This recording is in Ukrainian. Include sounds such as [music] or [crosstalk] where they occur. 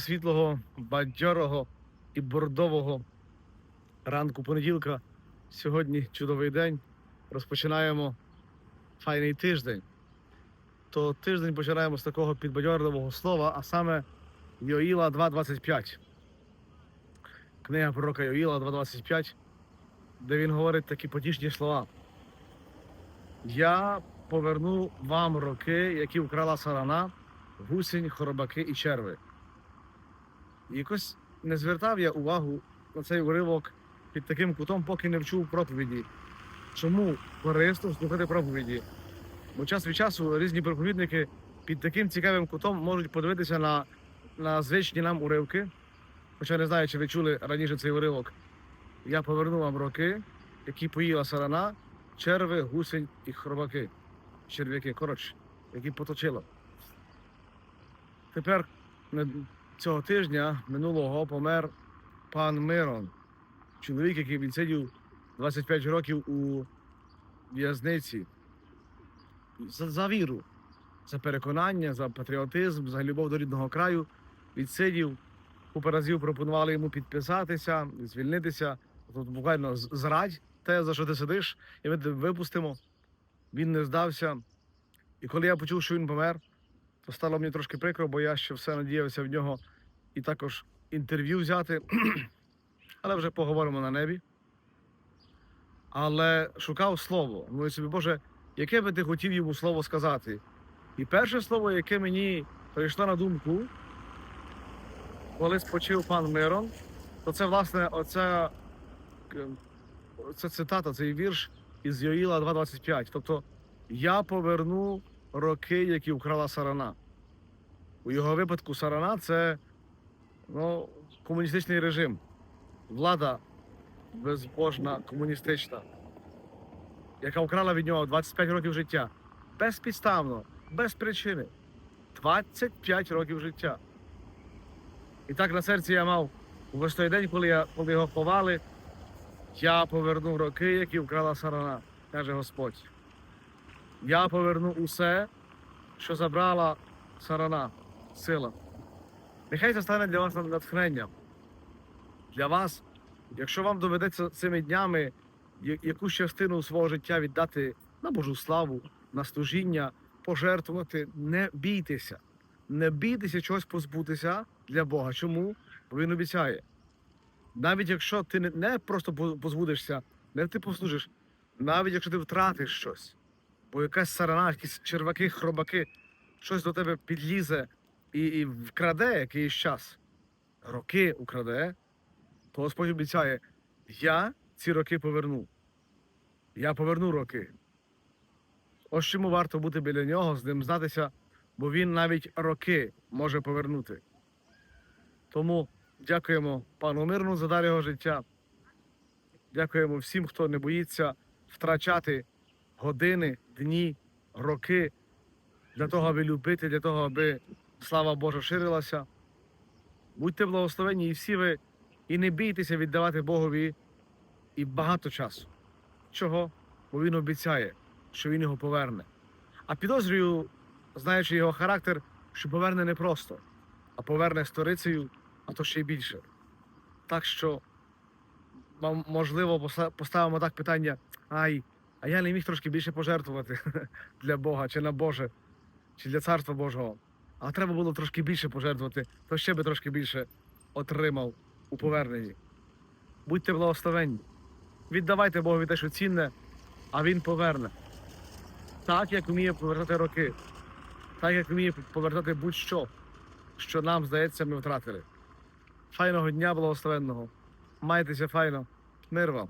світлого, бадьорого і бордового ранку понеділка. Сьогодні чудовий день. Розпочинаємо файний тиждень. То тиждень починаємо з такого підбадьорливого слова, а саме Йоїла 2.25. Книга пророка Йоїла 2.25, де він говорить такі потішні слова. Я поверну вам роки, які вкрала сарана, гусінь, хоробаки і черви. Якось не звертав я увагу на цей уривок під таким кутом, поки не вчув проповіді. Чому корисно слухати проповіді? Бо час від часу різні проповідники під таким цікавим кутом можуть подивитися на, на звичні нам уривки. Хоча не знаю, чи ви чули раніше цей уривок. Я поверну вам роки, які поїла сарана, черви, гусень і хробаки. Черв'яки, коротше, які поточила. Тепер цього тижня минулого помер пан Мирон, чоловік, який відсидів 25 років у в'язниці за, за віру, за переконання, за патріотизм, за любов до рідного краю. Відсидів, купа разів пропонували йому підписатися, звільнитися. Тут буквально зрадь те, за що ти сидиш, і ми тебе випустимо. Він не здався. І коли я почув, що він помер, то стало мені трошки прикро, бо я ще все надіявся в нього і також інтерв'ю взяти. [clears throat] Але вже поговоримо на небі. Але шукав слово. Говорю собі, Боже, яке би ти хотів йому слово сказати? І перше слово, яке мені прийшло на думку, коли спочив пан Мирон, то це, власне, оця, к- оця цитата, цей вірш із Йоїла 2.25. Тобто, я поверну роки, які вкрала сарана. У його випадку сарана це ну, комуністичний режим, влада безбожна, комуністична, яка вкрала від нього 25 років життя. Безпідставно, без причини. 25 років життя. І так на серці я мав увесь той день, коли, я, коли його ховали, я поверну роки, які вкрала сарана, каже Господь. Я поверну усе, що забрала сарана, сила. Нехай це стане для вас натхненням. Для вас, якщо вам доведеться цими днями якусь частину свого життя віддати на Божу славу, на служіння, пожертвувати, не бійтеся. Не бійтеся чогось позбутися для Бога. Чому? Бо він обіцяє. Навіть якщо ти не, просто позбудешся, не ти послужиш, навіть якщо ти втратиш щось, бо якась сарана, якісь черваки, хробаки, щось до тебе підлізе і, і вкраде якийсь час, роки украде, то Господь обіцяє, я ці роки поверну. Я поверну роки. Ось чому варто бути біля нього, з ним знатися, бо він навіть роки може повернути. Тому дякуємо пану Мирну за дар його життя. Дякуємо всім, хто не боїться втрачати години, дні, роки для того, аби любити, для того, аби слава Божа ширилася. Будьте благословені і всі ви, і не бійтеся віддавати Богові і багато часу. Чого? Бо він обіцяє, що він його поверне. А підозрюю, знаючи його характер, що поверне не просто, а поверне сторицею, а то ще й більше. Так що, можливо, поставимо так питання: ай, а я не міг трошки більше пожертвувати [laughs] для Бога, чи на Боже, чи для Царства Божого. А треба було трошки більше пожертвувати, то ще би трошки більше отримав у поверненні. Будьте благословенні. Віддавайте Богові те, що цінне, а Він поверне. Так, як вміє повертати роки, так як вміє повертати будь-що, що нам, здається, ми втратили. Файного дня благословенного. Майтеся файно. Мир вам.